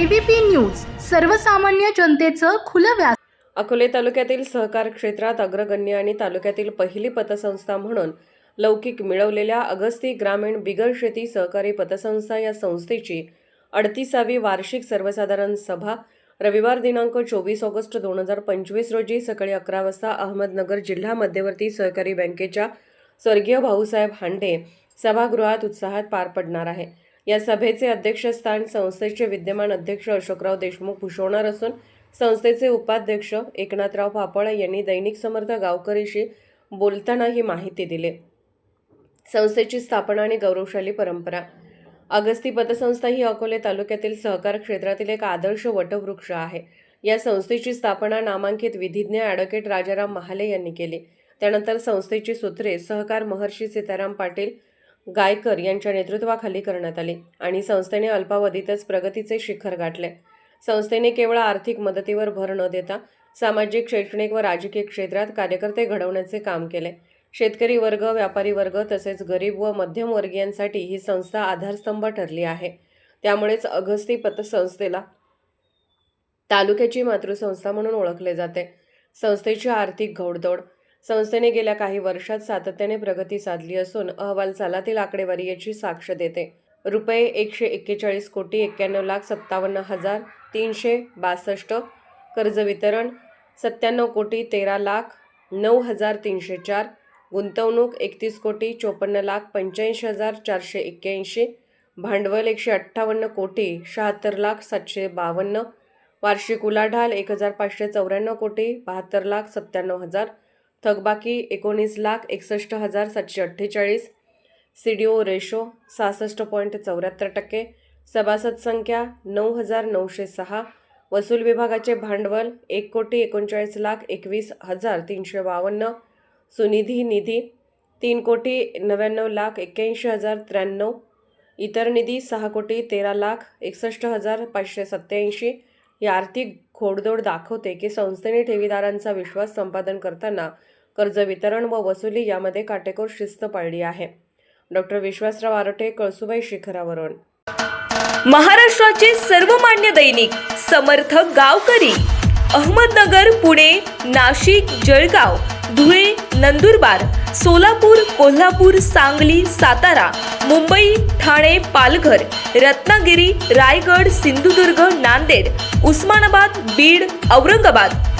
ABP news सर्वसामान्य जनतेचं खुलं व्यास अकोले तालुक्यातील सहकार क्षेत्रात अग्रगण्य आणि तालुक्यातील पहिली पतसंस्था म्हणून लौकिक मिळवलेल्या अगस्ती ग्रामीण बिगर शेती सहकारी पतसंस्था या संस्थेची अडतीसावी वार्षिक सर्वसाधारण सभा रविवार दिनांक चोवीस ऑगस्ट दोन हजार पंचवीस रोजी सकाळी अकरा वाजता अहमदनगर जिल्हा मध्यवर्ती सहकारी बँकेच्या स्वर्गीय भाऊसाहेब हांडे सभागृहात उत्साहात पार पडणार आहे. या सभेचे अध्यक्षस्थान संस्थेचे विद्यमान अध्यक्ष अशोकराव देशमुख भूषवणार असून संस्थेचे उपाध्यक्ष एकनाथराव पापळ यांनी दैनिक समर्थ गावकरीशी बोलताना ही माहिती दिली. संस्थेची स्थापना आणि गौरवशाली परंपरा. अगस्ती पतसंस्था ही अकोले तालुक्यातील सहकार क्षेत्रातील एक आदर्श वटवृक्ष आहे. या संस्थेची स्थापना नामांकित विधिज्ञ ॲडव्होकेट राजाराम महाले यांनी केली. त्यानंतर संस्थेची सूत्रे सहकार महर्षी सीताराम पाटील गायकर यांच्या नेतृत्वाखाली करण्यात आली आणि संस्थेने अल्पावधीतच प्रगतीचे शिखर गाठले. संस्थेने केवळ आर्थिक मदतीवर भर न देता सामाजिक शैक्षणिक व राजकीय क्षेत्रात कार्यकर्ते घडवण्याचे काम केले. शेतकरी वर्ग व्यापारी वर्ग तसेच गरीब व मध्यमवर्गीयांसाठी ही संस्था आधारस्तंभ ठरली आहे. त्यामुळेच अगस्ती पतसंस्थेला तालुक्याची मातृसंस्था म्हणून ओळखले जाते. संस्थेची आर्थिक घोडदौड संस्थेने गेल्या काही वर्षात सातत्याने प्रगती साधली असून अहवाल सालातील आकडेवारी याची साक्ष देते. रुपये एकशे एक्केचाळीस कोटी एक्क्याण्णव लाख सत्तावन्न हजार तीनशे बासष्ट कर्ज वितरण सत्त्याण्णव कोटी तेरा लाख नऊ हजार तीनशे चार गुंतवणूक एकतीस कोटी चोपन्न लाख पंच्याऐंशी हजार चारशे एक्क्याऐंशी भांडवल एकशे अठ्ठावन्न कोटी शहात्तर लाख सातशे बावन्न वार्षिक उलाढाल एक हजार पाचशे चौऱ्याण्णव कोटी बहात्तर लाख सत्त्याण्णव हजार थकबाकी एकोणीस लाख एकसष्ट हजार सातशे अठ्ठेचाळीस. सी डी ओ रेशो सहासष्ट पॉईंट चौऱ्याहत्तर टक्के. सभासद संख्या नऊ हजार नऊशे सहा. वसूल विभागाचे भांडवल एक कोटी एकोणचाळीस लाख एकवीस हजार तीनशे बावन्न. सुनिधी निधी तीन कोटी नव्याण्णव लाख एक्क्याऐंशी हजार त्र्याण्णव. इतर निधी सहा कोटी तेरा लाख एकसष्ट हजार पाचशे सत्त्याऐंशी. ही आर्थिक खोडदोड दाखवते की संस्थेने ठेवीदारांचा विश्वास संपादन करताना कर्ज वितरण व वसुली यामध्ये काटेकोर शिस्त पाळली आहे. डॉक्टर विश्वासराव आरटे कळसुबाई शिखरावरून. महाराष्ट्राचे सर्वमान्य दैनिक समर्थ गावकरी अहमदनगर पुणे नाशिक जळगाव धुळे नंदुरबार सोलापूर कोल्हापूर सांगली सातारा मुंबई ठाणे पालघर रत्नागिरी रायगड सिंधुदुर्ग नांदेड उस्मानाबाद बीड औरंगाबाद